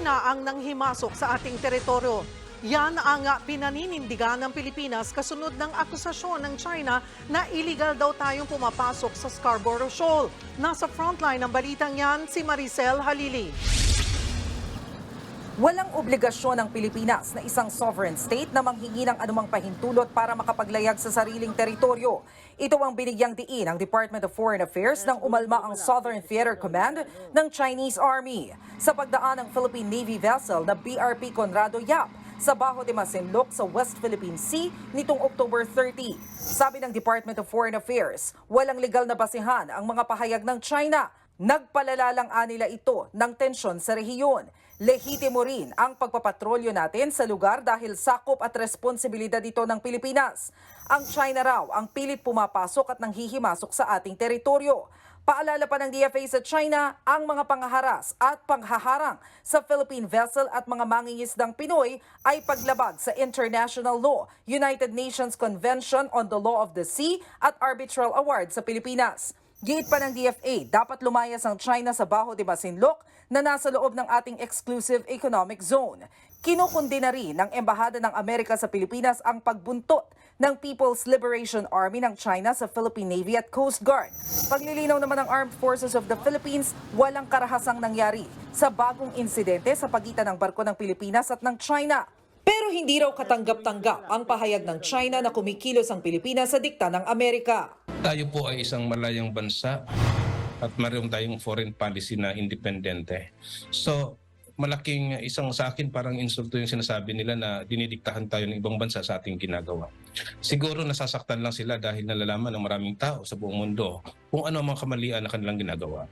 China ang nanghimasok sa ating teritoryo. Yan ang pinaninindigan ng Pilipinas kasunod ng akusasyon ng China na illegal daw tayong pumapasok sa Scarborough Shoal. Nasa frontline ng balitang yan si Maricel Halili. Walang obligasyon ng Pilipinas na isang sovereign state na manghingi ng anumang pahintulot para makapaglayag sa sariling teritoryo. Ito ang binigyang diin ng Department of Foreign Affairs nang umalma ang Southern Theater Command ng Chinese Army sa pagdaan ng Philippine Navy vessel na BRP Conrado Yap sa Bajo de Masinloc sa West Philippine Sea nitong October 30. Sabi ng Department of Foreign Affairs, walang legal na basihan ang mga pahayag ng China. Nagpalala lang anila ito ng tensyon sa rehiyon. Lehitimo rin ang pagpapatrolyo natin sa lugar dahil sakop at responsibilidad ito ng Pilipinas. Ang China raw ang pilit pumapasok at nanghihimasok sa ating teritoryo. Paalala pa ng DFA sa China ang mga pangaharas at panghaharang sa Philippine vessel at mga mangingisdang Pinoy ay paglabag sa international law, United Nations Convention on the Law of the Sea at Arbitral Award sa Pilipinas. Giit pa ng DFA, dapat lumayas ang China sa Bajo de Masinloc na nasa loob ng ating exclusive economic zone. Kinukundi na rin ng Embahada ng Amerika sa Pilipinas ang pagbuntot ng People's Liberation Army ng China sa Philippine Navy at Coast Guard. Paglilinaw naman ng Armed Forces of the Philippines, walang karahasang nangyari sa bagong insidente sa pagitan ng barko ng Pilipinas at ng China. Pero hindi raw katanggap-tanggap ang pahayag ng China na kumikilos ang Pilipinas sa dikta ng Amerika. Tayo po ay isang malayang bansa at mayroon tayong foreign policy na independente. So, malaking isang sa akin parang insulto yung sinasabi nila na dinidiktahan tayo ng ibang bansa sa ating ginagawa. Siguro nasasaktan lang sila dahil nalalaman ng maraming tao sa buong mundo kung ano ang mga kamalian na kanilang ginagawa.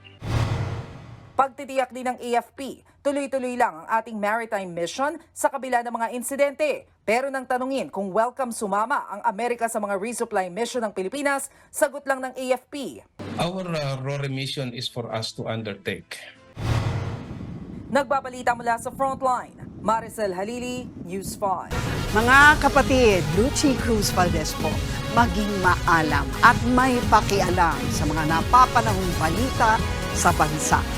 Pagtitiyak din ng AFP, tuloy-tuloy lang ang ating maritime mission sa kabila ng mga insidente. Pero nang tanungin kung welcome sumama ang Amerika sa mga resupply mission ng Pilipinas, sagot lang ng AFP. Our uh, RORE mission is for us to undertake. Nagbabalita mula sa Frontline, Maricel Halili, News 5. Mga kapatid, Lucy Cruz Valdez po, maging maalam at may pakialam sa mga napapanahong balita sa bansa.